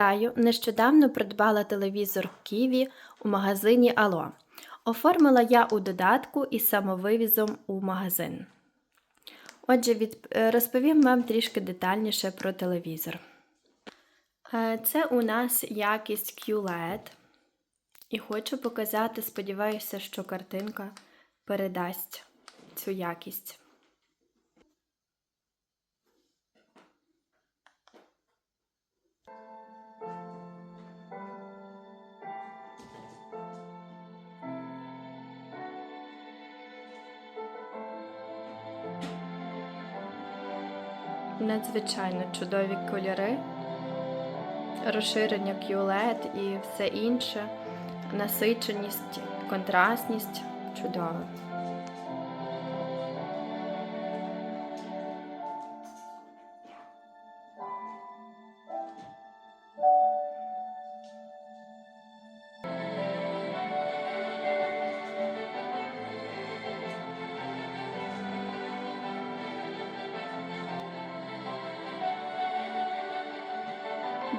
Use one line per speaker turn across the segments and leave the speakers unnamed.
Вітаю! Нещодавно придбала телевізор в Києві у магазині Ало. Оформила я у додатку із самовивізом у магазин. Отже, від... е, розповім вам трішки детальніше про телевізор. Е, Це у нас якість QLED. І хочу показати, сподіваюся, що картинка передасть цю якість. Надзвичайно чудові кольори, розширення QLED і все інше, насиченість, контрастність чудово.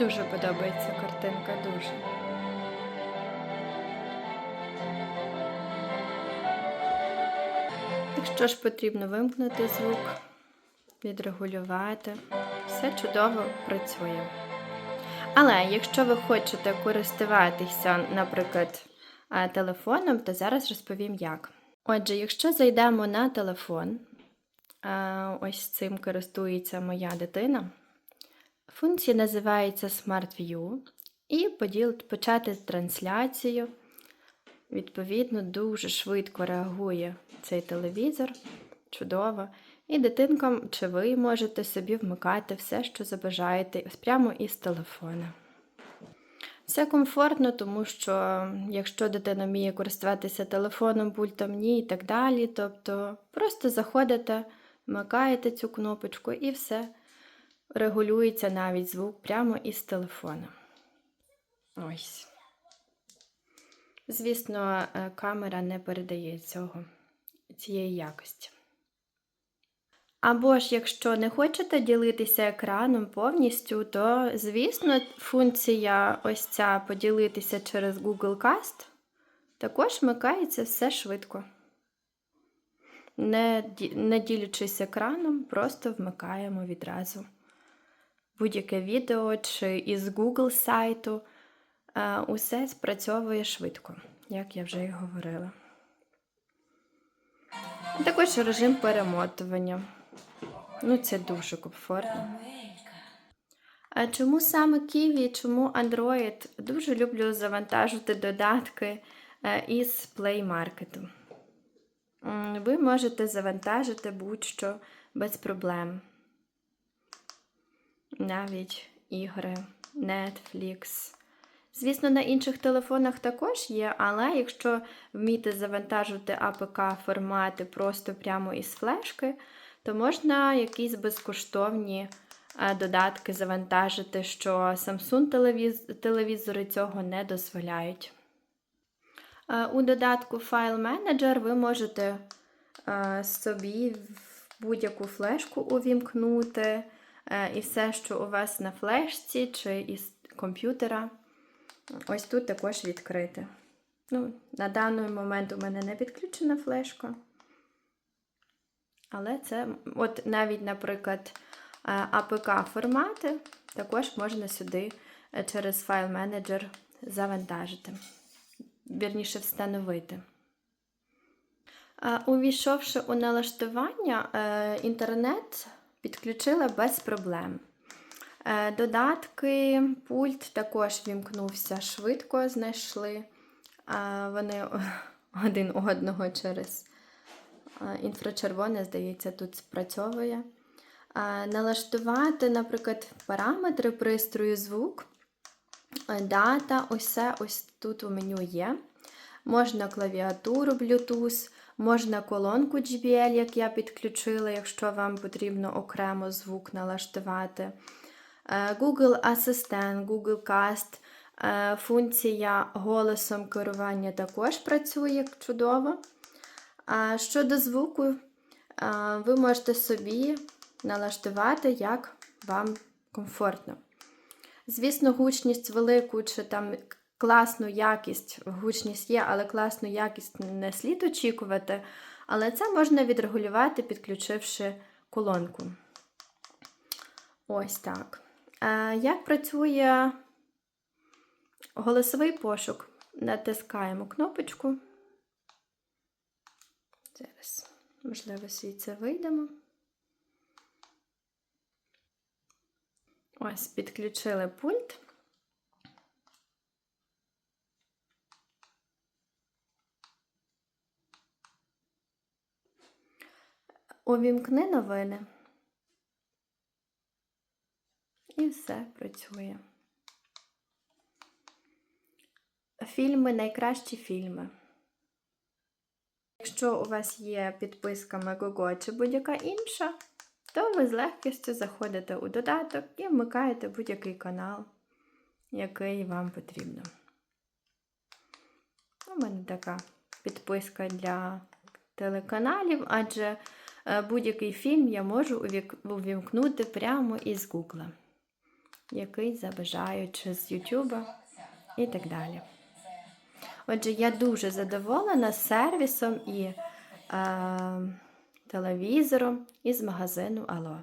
Дуже подобається картинка, дуже. Якщо ж потрібно вимкнути звук, відрегулювати, все чудово працює. Але якщо ви хочете користуватися, наприклад, телефоном, то зараз розповім як. Отже, якщо зайдемо на телефон, ось цим користується моя дитина. Функція називається Smart View і почати трансляцію. Відповідно, дуже швидко реагує цей телевізор. Чудово. І дитинкам чи ви можете собі вмикати все, що забажаєте, прямо із телефона. Все комфортно, тому що якщо дитина вміє користуватися телефоном, пультом, ні і так далі. Тобто просто заходите, вмикаєте цю кнопочку і все регулюється навіть звук прямо із телефона. Ось. Звісно, е, камера не передає цього, цієї якості. Або ж, якщо не хочете ділитися екраном повністю, то, звісно, функція ось ця поділитися через Google Cast також вмикається все швидко. Не, ділячись екраном, просто вмикаємо відразу будь-яке відео чи із Google сайту. Е, Усе спрацьовує швидко, як я вже і говорила. Також режим перемотування. Ну, це дуже комфортно. А чому саме Kiwi, чому Android? Дуже люблю завантажити додатки е, із Play Market. Ви можете завантажити будь-що без проблем навіть ігри, Netflix. Звісно, на інших телефонах також є, але якщо вміти завантажувати АПК-формати просто прямо із флешки, то можна якісь безкоштовні е, додатки завантажити, що Samsung телевізори цього не дозволяють. Е, у додатку File Manager ви можете е, собі будь-яку флешку увімкнути. Е, і все, що у вас на флешці чи із комп'ютера, ось тут також відкрити. Ну, На даний момент у мене не підключена флешка. Але це, от навіть, наприклад, APK-формати також можна сюди е, через файл менеджер завантажити, вірніше встановити. Увійшовши у налаштування, е, інтернет підключила без проблем. Е, додатки, пульт також вімкнувся швидко, знайшли. Вони один одного через інфрачервоне, здається, тут спрацьовує. Налаштувати, наприклад, параметри пристрою звук, е, дата, це ось тут у меню є. Можна клавіатуру Bluetooth, Можна колонку JBL, як я підключила, якщо вам потрібно окремо звук налаштувати. Е, Google Асистент, Google Cast, е, функція голосом керування також працює чудово. Щодо звуку, е, ви можете собі налаштувати, як вам комфортно. Звісно, гучність велику чи там класну якість, гучність є, але класну якість не слід очікувати. Але це можна відрегулювати, підключивши колонку. Ось так. Е, Як працює голосовий пошук? Натискаємо кнопочку. Зараз, можливо, звідси вийдемо. Ось, підключили пульт. Увімкни новини. І все працює. Фільми найкращі фільми. Якщо у вас є підписка Megogo чи будь-яка інша, то ви з легкістю заходите у додаток і вмикаєте будь-який канал, який вам потрібно. У мене така підписка для телеканалів, адже будь-який фільм я можу увімкнути прямо із Гугла, який забажаю, чи з Ютуба і так далі. Отже, я дуже задоволена сервісом і е, телевізором із магазину Ало.